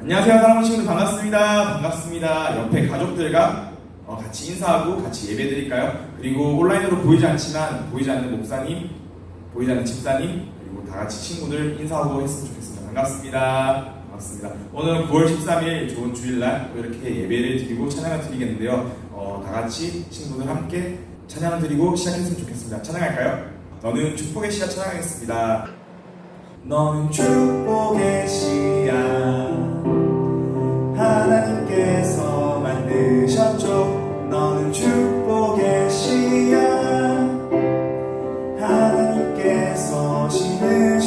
안녕하세요, 사랑하는 친구들 반갑습니다. 반갑습니다. 옆에 가족들과 어, 같이 인사하고 같이 예배 드릴까요? 그리고 온라인으로 보이지 않지만 보이지 않는 목사님, 보이지 않는 집사님, 그리고 다 같이 친구들 인사하고 했으면 좋겠습니다. 반갑습니다. 반갑습니다. 오늘은 9월 13일 좋은 주일날 또 이렇게 예배를 드리고 찬양을 드리겠는데요. 어, 다 같이 친구들 함께 찬양 드리고 시작했으면 좋겠습니다. 찬양할까요? 너는 축복의 씨앗 찬양하겠습니다. 너는 축복의 씨앗. 하나님께서 만드셨죠. 너는 축복의 씨앗. 하나님께서 심으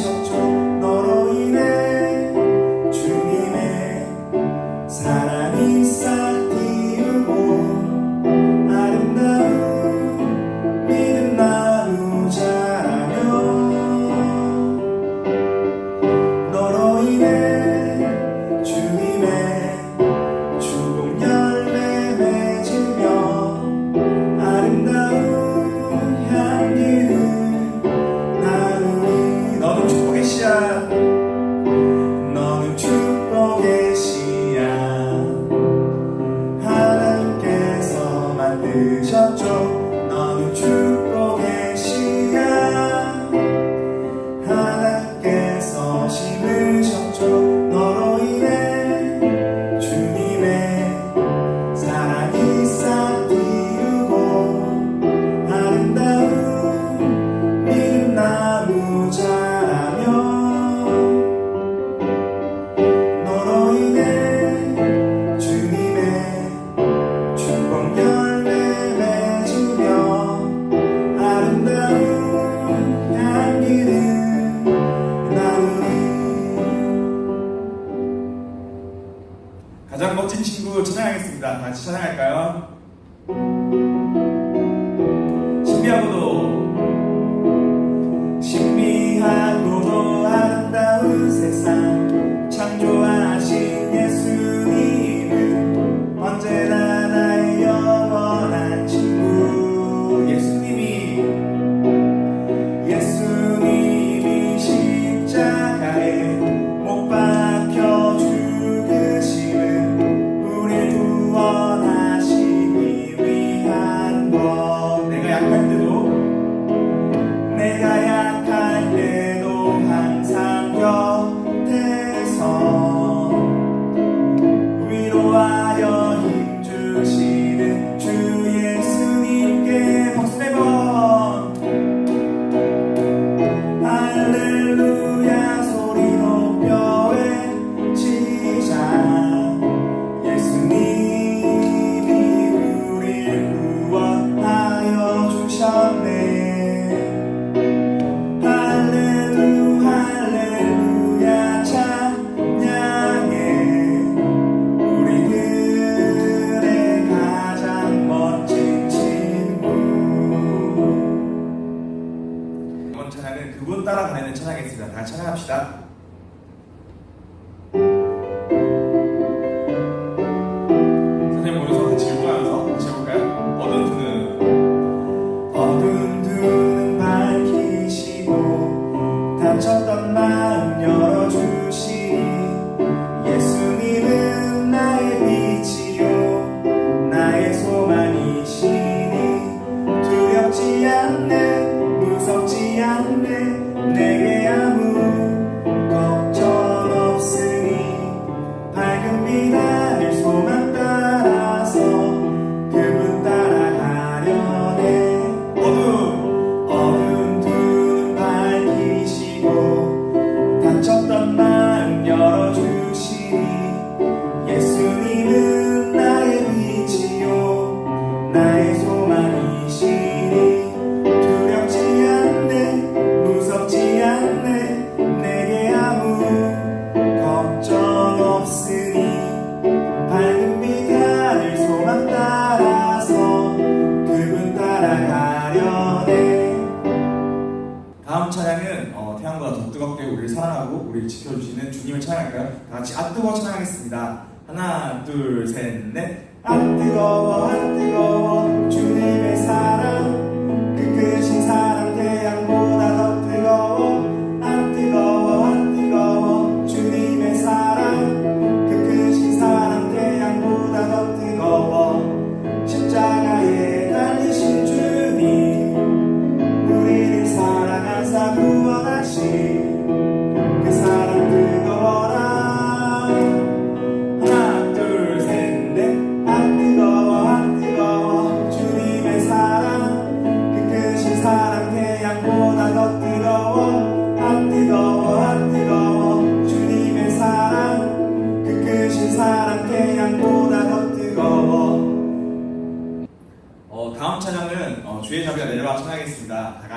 찬양은 어, 태양보다 더 뜨겁게 우리를 사랑하고 우리를 지켜주시는 주님을 찬양할까요? 다 같이 아 뜨거 찬양하겠습니다. 하나, 둘, 셋, 넷. 아 뜨거워, 아 뜨거워, 주님의 사랑, 그 크신 사랑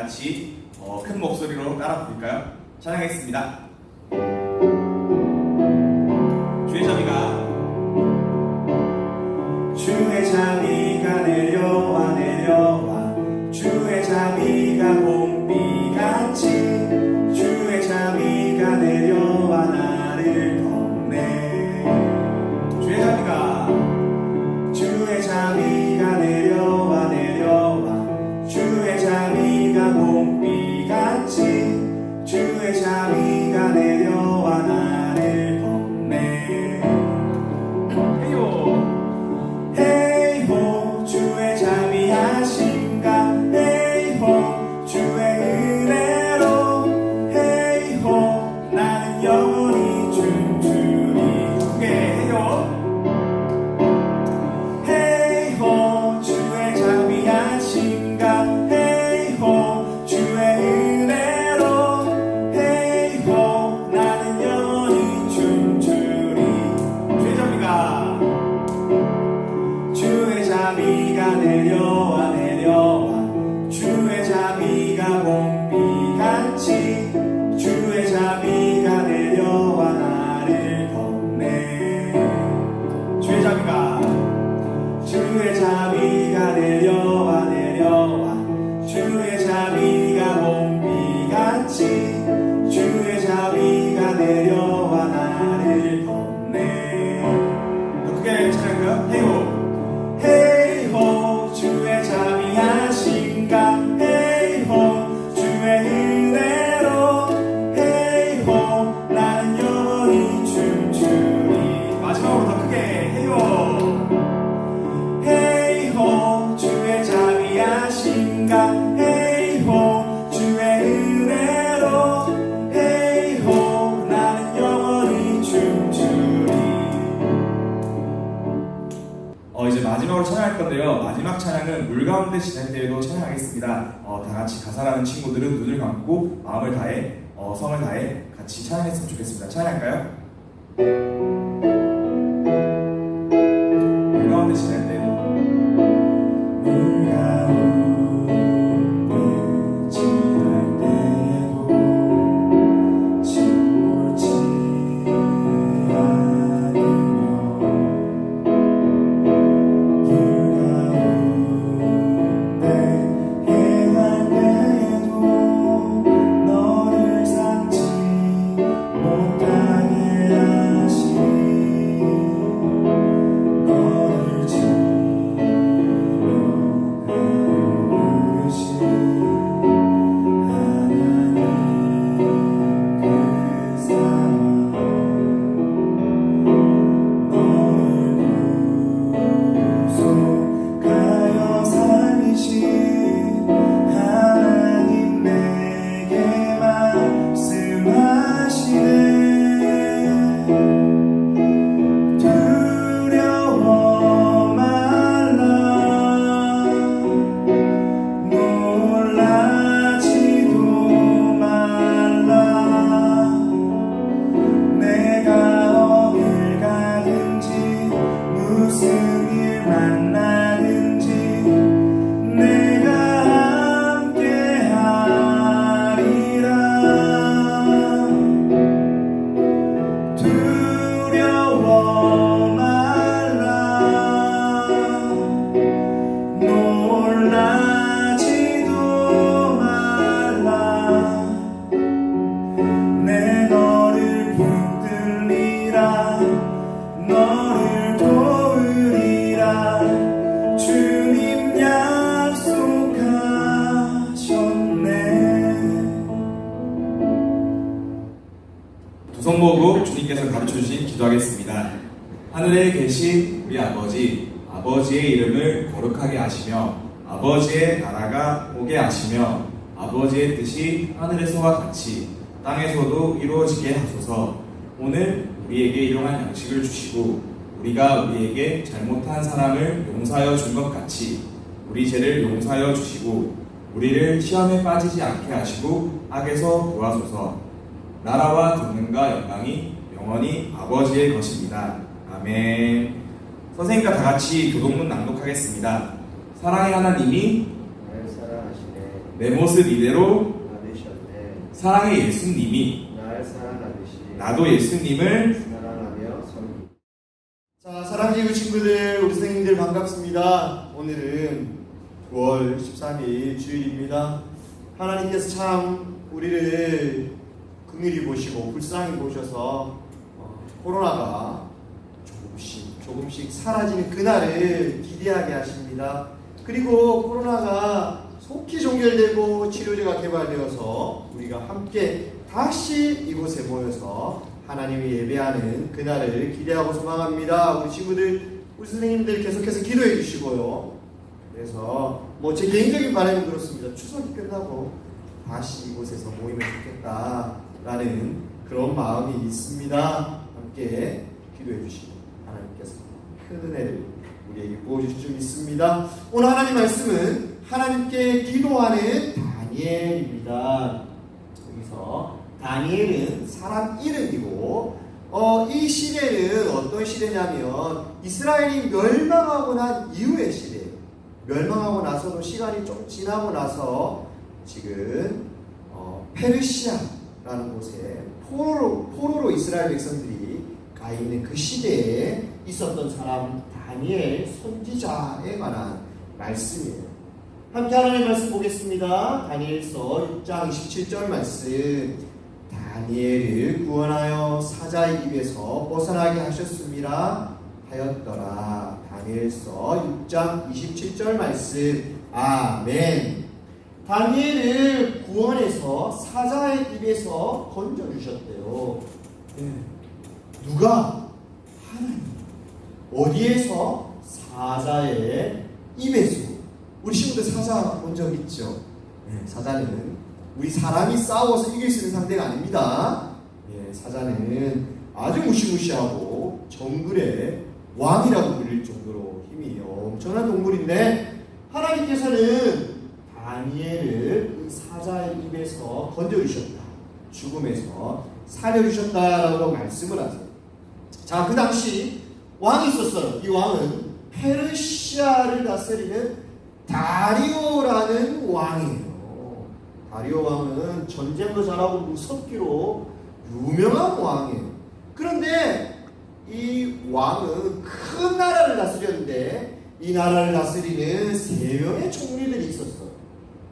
같이 어, 큰 목소리로 따라 부를까요? 찬양하겠습니다. 어, 이제 마지막으로 찬양할 건데요. 마지막 찬양은 물 가운데 지날때에도 찬양하겠습니다. 어, 다 같이 가사라는 친구들은 눈을 감고 마음을 다해 어, 성을 다해 같이 찬양했으면 좋겠습니다. 찬양할까요? 뜻이 하늘에서와 같이 땅에서도 이루어지게 하소서. 오늘 우리에게 일용할 양식을 주시고 우리가 우리에게 잘못한 사람을 용서하여 준 것 같이 우리 죄를 용서하여 주시고 우리를 시험에 빠지지 않게 하시고 악에서 구하소서. 나라와 권능과 영광이 영원히 아버지의 것입니다. 아멘. 선생님과 다 같이 교동문 낭독하겠습니다. 사랑의 하나님이 내 모습 이대로 사랑의 예수님이 나도 예수님을 사랑하며 섬기 자, 사랑지구 친구들, 우리 선생님들 반갑습니다. 오늘은 9월 13일 주일입니다. 하나님께서 참 우리를 긍휼히 보시고 불쌍히 보셔서 어, 코로나가 조금씩 조금씩 사라지는 그날을 기대하게 하십니다. 그리고 코로나가 속히 종결되고 치료제가 개발되어서 우리가 함께 다시 이곳에 모여서 하나님을 예배하는 그날을 기대하고 소망합니다. 우리 친구들, 우리 선생님들 계속해서 기도해 주시고요. 그래서 뭐 제 개인적인 바람은 그렇습니다. 추석이 끝나고 다시 이곳에서 모이면 좋겠다라는 그런 마음이 있습니다. 함께 기도해 주시고 하나님께서 큰 은혜를 우리에게 부어주실 줄 믿습니다. 오늘 하나님 말씀은 하나님께 기도하는 다니엘입니다. 여기서 다니엘은 사람 이름이고 어, 이 시대는 어떤 시대냐면 이스라엘이 멸망하고 난 이후의 시대. 멸망하고 나서도 시간이 좀 지나고 나서 지금 어, 페르시아라는 곳에 포로로, 포로로 이스라엘 백성들이 가 있는 그 시대에 있었던 사람 다니엘 선지자에 관한 말씀이에요. 함께 하나님의 말씀 보겠습니다. 다니엘서 6장 27절 말씀. 다니엘을 구원하여 사자의 입에서 벗어나게 하셨습니다. 하였더라. 다니엘서 6장 27절 말씀. 아멘. 다니엘을 구원해서 사자의 입에서 건져 주셨대요. 네. 누가 하나님. 어디에서 사자의 입에서 우리 친구들 사자 본 적 있죠? 네, 사자는 우리 사람이 싸워서 이길 수 있는 상대가 아닙니다. 예, 사자는 아주 무시무시하고 정글의 왕이라고 불릴 정도로 힘이 엄청난 동물인데 하나님께서는 다니엘을 그 사자의 입에서 건져주셨다. 죽음에서 살려주셨다라고 말씀을 하세요. 자, 그 당시 왕이 있었어요. 이 왕은 페르시아를 다스리는 다리오라는 왕이에요. 다리오 왕은 전쟁도 잘하고 무섭기로 유명한 왕이에요. 그런데 이 왕은 큰 나라를 다스렸는데 이 나라를 다스리는 세 명의 총리들이 있었어요.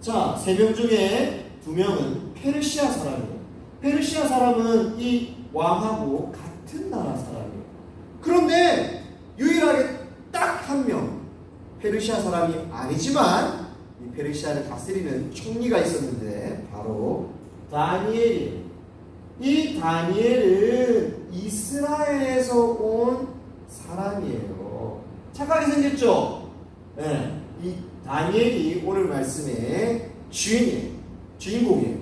자, 세 명 중에 두 명은 페르시아 사람이에요. 페르시아 사람은 이 왕하고 같은 나라 사람이에요. 그런데 유일하게 딱 한 명, 페르시아 사람이 아니지만 이 페르시아를 다스리는 총리가 있었는데 바로 다니엘이에요. 이 다니엘은 이스라엘에서 온 사람이에요. 착하게 생겼죠? 네. 이 다니엘이 오늘 말씀의 주인이에요. 주인공이에요.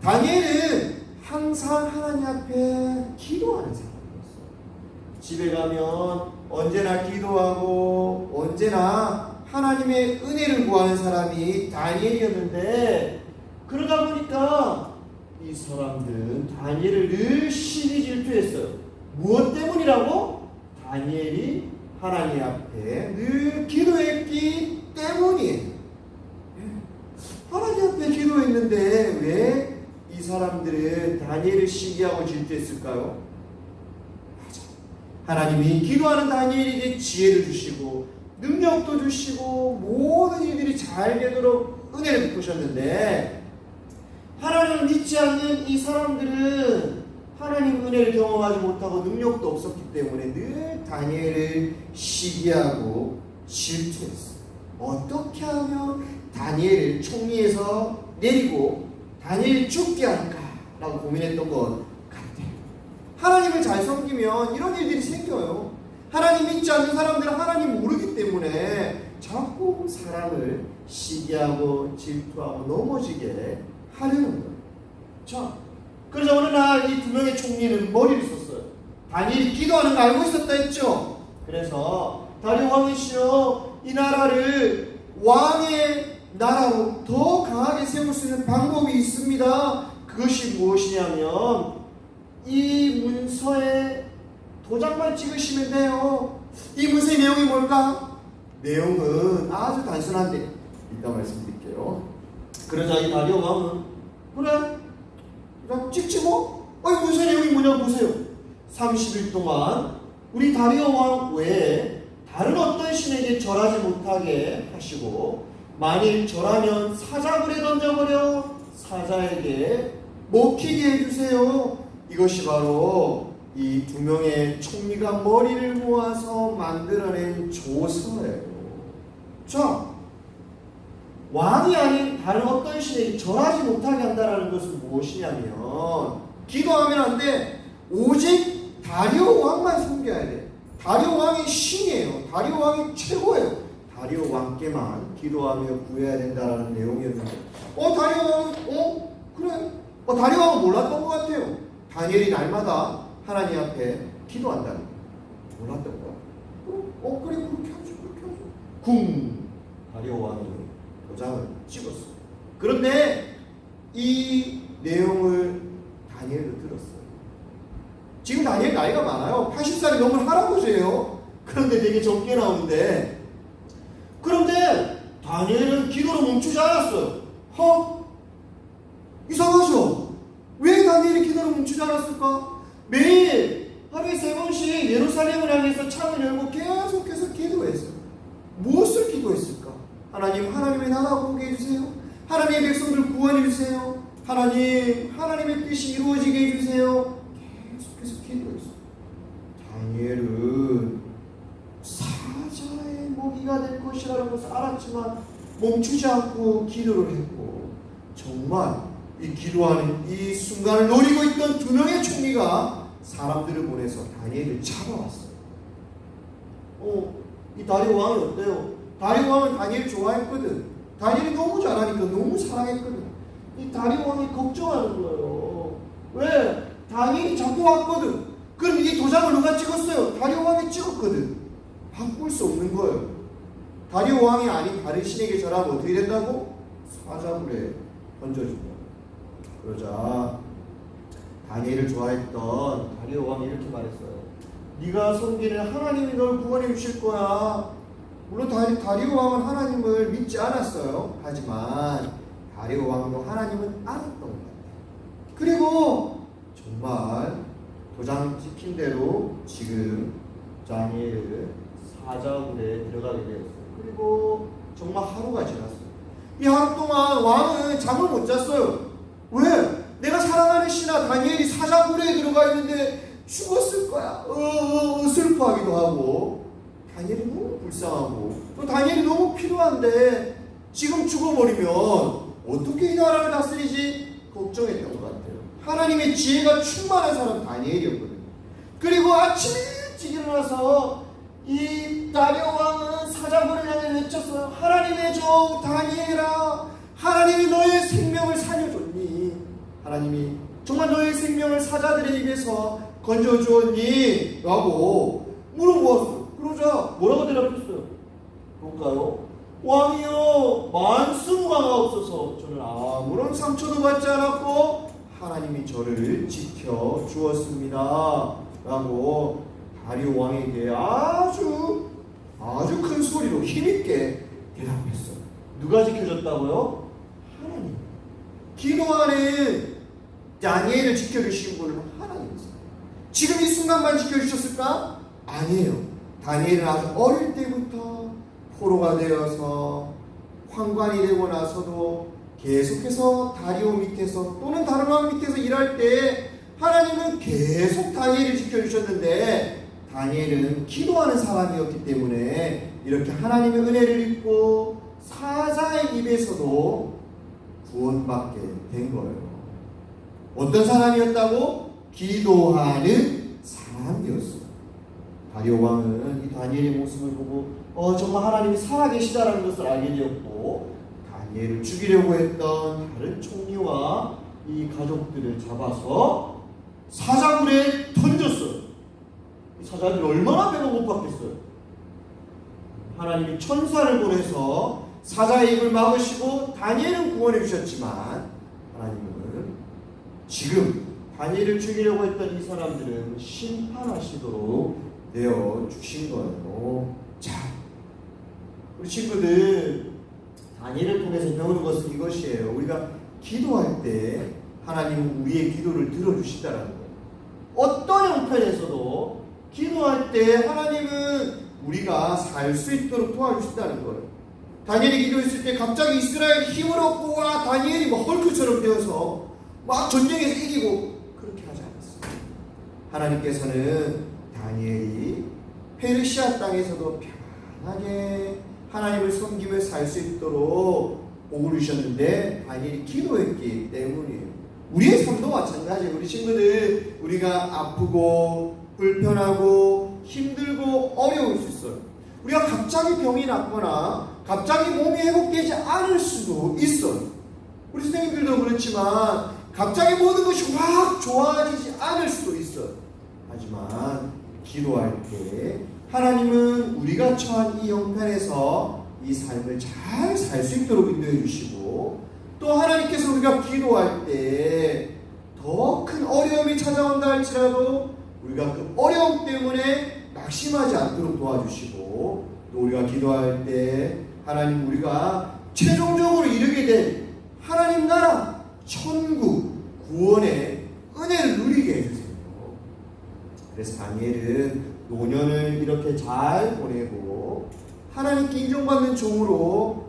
다니엘은 항상 하나님 앞에 기도하는 사람이었어요. 집에 가면 언제나 기도하고 언제나 하나님의 은혜를 구하는 사람이 다니엘이었는데 그러다 보니까 이 사람들은 다니엘을 늘 신이 질투했어요. 무엇 때문이라고? 다니엘이 하나님 앞에 늘 기도했기 때문이에요. 하나님 앞에 기도했는데 왜 이 사람들은 다니엘을 시기하고 질투했을까요? 하나님이 기도하는 다니엘에게 지혜를 주시고 능력도 주시고 모든 일들이 잘 되도록 은혜를 베푸셨는데 하나님을 믿지 않는 이 사람들은 하나님 은혜를 경험하지 못하고 능력도 없었기 때문에 늘 다니엘을 시기하고 질투했어요. 어떻게 하면 다니엘을 총리에서 내리고 다니엘 죽게 할까라고 고민했던 것. 하나님을 잘 섬기면 이런 일들이 생겨요. 하나님 믿지 않는 사람들은 하나님 모르기 때문에 자꾸 사람을 시기하고 질투하고 넘어지게 하려는 거예요. 자, 그래서 어느 날 이 두 명의 총리는 머리를 썼어요. 다니엘이 기도하는 거 알고 있었다 했죠. 그래서 다리오 왕이시여 이 나라를 왕의 나라로 더 강하게 세울 수 있는 방법이 있습니다. 그것이 무엇이냐면 이 문서에 도장만 찍으시면 돼요. 이 문서의 내용이 뭘까? 내용은 아주 단순한데 이따 말씀드릴게요. 그러자 이 다리오 왕은 그래 그냥 찍지 뭐? 어 이 문서 내용이 뭐냐 보세요. 30일 동안 우리 다리오 왕 외에 다른 어떤 신에게 절하지 못하게 하시고 만일 절하면 사자굴에 던져버려 사자에게 먹히게 해주세요. 이것이 바로 이 두 명의 총리가 머리를 모아서 만들어낸 조서예요. 자, 왕이 아닌 다른 어떤 신에게 절하지 못하게 한다는 것은 무엇이냐면 기도하면 안 돼. 오직 다리오 왕만 섬겨야 돼. 다리오 왕이 신이에요. 다리오 왕이 최고예요. 다리오 왕께만 기도하며 구해야 된다라는 내용이었는데, 어 다리오 왕, 어 그래, 어 다리오 왕은 몰랐던 것 같아요. 다니엘이 날마다 하나님 앞에 기도한다는 거. 몰랐던 거야. 어, 어 그래 그렇게 하죠, 그렇게 하죠. 쿵 다리오 왕이 도장을 찍었어. 그런데 이 내용을 다니엘도 들었어요. 지금 다니엘 나이가 많아요. 80살이 넘은 할아버지예요. 그런데 되게 적게 나오는데 그런데 다니엘은 기도를 멈추지 않았어요. 허? 이상하죠? 왜 다니엘이 기도를 멈추지 않았을까? 매일 하루에 세 번씩 예루살렘을 향해서 창을 열고 계속해서 기도했어요. 무엇을 기도했을까? 하나님, 하나님의 나라 보게 해주세요. 하나님의 백성들 구원해 주세요. 하나님, 하나님의 뜻이 이루어지게 해주세요. 계속해서 기도했어요. 다니엘은 사자의 먹이가 될 것이라는 것을 알았지만 멈추지 않고 기도를 했고 정말 이 기도하는 이 순간을 노리고 있던 두 명의 총리가 사람들을 보내서 다니엘을 잡아왔어요. 어, 이 다리오 왕이 어때요? 다리오 왕은 다니엘 좋아했거든. 다니엘이 너무 잘하니까 너무 사랑했거든. 이 다리오 왕이 걱정하는 거예요. 왜? 다니엘이 자꾸 왔거든. 그럼 이 도장을 누가 찍었어요? 다리오 왕이 찍었거든. 바꿀 수 없는 거예요. 다리오 왕이 아닌 다른 신에게 절하면 어떻게 된다고? 사자굴에 던져진다. 그러자 다니엘을 좋아했던 다리오 왕이 이렇게 말했어요. 네가 섬기는 하나님이 널 구원해 주실 거야. 물론 다리, 다리오 왕은 하나님을 믿지 않았어요. 하지만 다리오 왕도 하나님은 알았던 것 같아요. 그리고 정말 도장 찍힌 대로 지금 다니엘을 사자굴에 들어가게 되었어요. 그리고 정말 하루가 지났어요. 이 하루 동안 왕은 잠을 못 잤어요. 왜? 내가 사랑하는 신하 다니엘이 사자굴에 들어가 있는데 죽었을 거야. 어, 어, 어, 슬퍼하기도 하고 다니엘이 너무 불쌍하고 또 다니엘이 너무 필요한데 지금 죽어버리면 어떻게 이 나라를 다스리지? 걱정했던 것 같아요. 하나님의 지혜가 충만한 사람 다니엘이었거든요. 그리고 아침 일찍 일어나서 이 다리오 왕은 사자굴을 향해 외쳤어요. 하나님의 종 다니엘아, 하나님이 너의 생명을 살려줬니? 하나님이 정말 너의 생명을 사자들의 입에서 건져주었니? 라고 물어보았어요. 그러자 뭐라고 대답했어요? 볼까요? 왕이여 만수무강하옵소서 저는 아무런 상처도 받지 않았고 하나님이 저를 지켜 주었습니다. 라고 다리오 왕에게 아주 아주 큰 소리로 힘있게 대답했어요. 누가 지켜줬다고요? 기도하는 다니엘을 지켜주신 분은 하나님이세요. 지금 이 순간만 지켜주셨을까? 아니에요. 다니엘은 아주 어릴 때부터 포로가 되어서 황관이 되고 나서도 계속해서 다리오 밑에서 또는 다른 왕 밑에서 일할 때 하나님은 계속 다니엘을 지켜주셨는데 다니엘은 기도하는 사람이었기 때문에 이렇게 하나님의 은혜를 입고 사자의 입에서도 구원받게 된 거예요. 어떤 사람이었다고? 기도하는 사람이었어요. 다리오 왕은 이 다니엘의 모습을 보고 어 정말 하나님이 살아계시다라는 것을 알게 되었고 다니엘을 죽이려고 했던 다른 총리와 이 가족들을 잡아서 사자굴에 던졌어요. 이 사자들이 얼마나 배가 고팠겠어요. 하나님이 천사를 보내서 사자의 입을 막으시고 다니엘은 구원해 주셨지만 하나님은 지금 다니엘을 죽이려고 했던 이 사람들은 심판하시도록 내어 주신 거예요. 자, 우리 친구들 다니엘을 통해서 배우는 것은 이것이에요. 우리가 기도할 때 하나님은 우리의 기도를 들어주시다라는 거예요. 어떤 형편에서도 기도할 때 하나님은 우리가 살 수 있도록 도와주신다는 거예요. 다니엘이 기도했을 때 갑자기 이스라엘이 힘을 얻고 와 다니엘이 뭐 헐크처럼 되어서 막 전쟁에서 이기고 그렇게 하지 않았어요. 하나님께서는 다니엘이 페르시아 땅에서도 편하게 하나님을 섬기며 살 수 있도록 복을 주셨는데 다니엘이 기도했기 때문이에요. 우리의 삶도 마찬가지예요. 우리 친구들 우리가 아프고 불편하고 힘들고 어려울 수 있어요. 우리가 갑자기 병이 났거나 갑자기 몸이 회복되지 않을 수도 있어요. 우리 선생님들도 그렇지만 갑자기 모든 것이 확 좋아지지 않을 수도 있어요. 하지만 기도할 때 하나님은 우리가 처한 이 형편에서 이 삶을 잘 살 수 있도록 인도해 주시고 또 하나님께서 우리가 기도할 때 더 큰 어려움이 찾아온다 할지라도 우리가 그 어려움 때문에 낙심하지 않도록 도와주시고 또 우리가 기도할 때 하나님 우리가 최종적으로 이르게 된 하나님 나라 천국 구원의 은혜를 누리게 해주세요. 그래서 다니엘은 노년을 이렇게 잘 보내고 하나님께 인정받는 종으로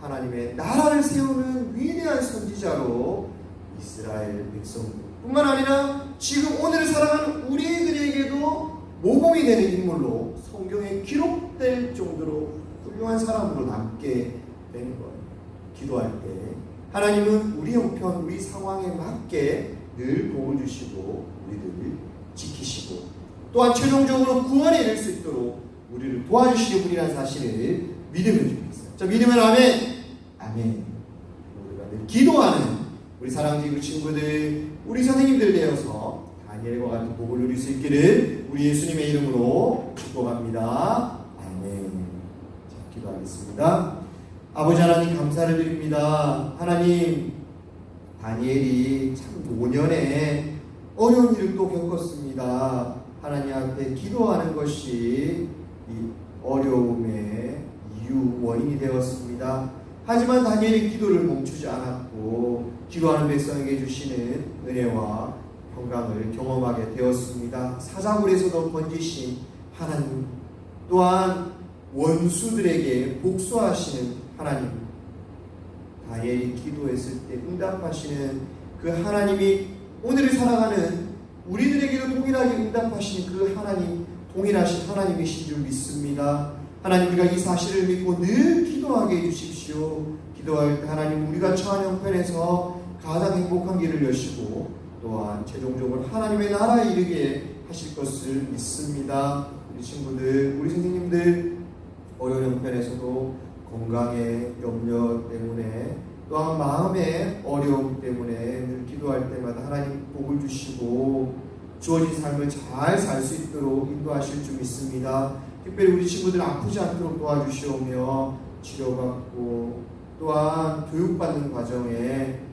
하나님의 나라를 세우는 위대한 선지자로 이스라엘 백성뿐만 아니라 지금 오늘 살아가는 우리들에게도 모범이 되는 인물로 성경에 기록될 정도로 훌륭한 사람으로 남게 되는 거예요. 기도할 때 하나님은 우리 형편, 우리 상황에 맞게 늘 도움 주시고 우리들을 지키시고 또한 최종적으로 구원에 이를 수 있도록 우리를 도와주시는 분이라는 사실을 믿으면 좋겠어요. 자, 믿으면 아멘. 아멘. 우리가 늘 기도하는 우리 사랑하는 친구들, 우리 선생님들 되어서 다니엘과 같은 복을 누릴 수 있기를 우리 예수님의 이름으로 축복합니다. 아멘. 자, 기도하겠습니다. 아버지 하나님 감사를 드립니다. 하나님 다니엘이 참 노년에 어려운 또 겪었습니다. 하나님 앞에 기도하는 것이 이 어려움의 이유 원인이 되었습니다. 하지만 다니엘이 기도를 멈추지 않았고 기도하는 백성에게 주시는 은혜와 평강을 경험하게 되었습니다. 사자굴에서도 번지신 하나님 또한 원수들에게 복수하시는 하나님 다니엘이 기도했을 때 응답하시는 그 하나님이 오늘을 살아가는 우리들에게도 동일하게 응답하시는 그 하나님 동일하신 하나님이신 줄 믿습니다. 하나님 우리가 이 사실을 믿고 늘 기도하게 해주십시오. 기도할 때 하나님 우리가 처한 형편에서 가장 행복한 길을 여시고 또한 최종적으로 하나님의 나라에 이르게 하실 것을 믿습니다. 우리 친구들, 우리 선생님들 어려운 형편에서도 건강의 염려 때문에 또한 마음의 어려움 때문에 늘 기도할 때마다 하나님 복을 주시고 주어진 삶을 잘 살 수 있도록 인도하실 줄 믿습니다. 특별히 우리 친구들 아프지 않도록 도와주시오며 치료받고 또한 교육받는 과정에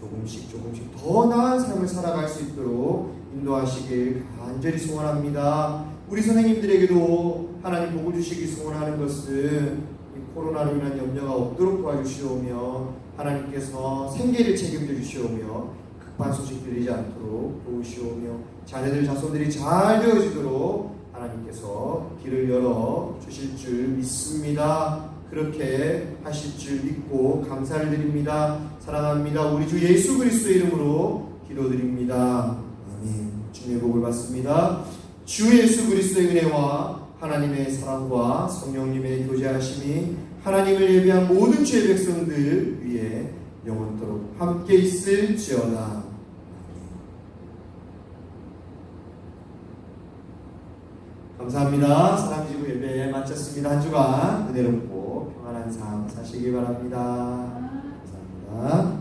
조금씩 조금씩 더 나은 삶을 살아갈 수 있도록 인도하시길 간절히 소원합니다. 우리 선생님들에게도 하나님 복을 주시기 소원하는 것은 이 코로나로 인한 염려가 없도록 도와주시오며 하나님께서 생계를 책임져 주시오며 급한 소식 들리지 않도록 도우시오며 자녀들 자손들이 잘 되어지도록 하나님께서 길을 열어 주실 줄 믿습니다. 그렇게 하실 줄 믿고 감사를 드립니다. 사랑합니다. 우리 주 예수 그리스도의 이름으로 기도드립니다. 아멘. 주님의 복을 받습니다. 주 예수 그리스도의 은혜와 하나님의 사랑과 성령님의 교제하심이 하나님을 예비한 모든 주의 백성들 위에 영원토록 함께 있을지어다. 감사합니다. 사랑지구 예배 마쳤습니다. 한 주간 은혜롭 감사한 삶 사시기 바랍니다. 감사합니다.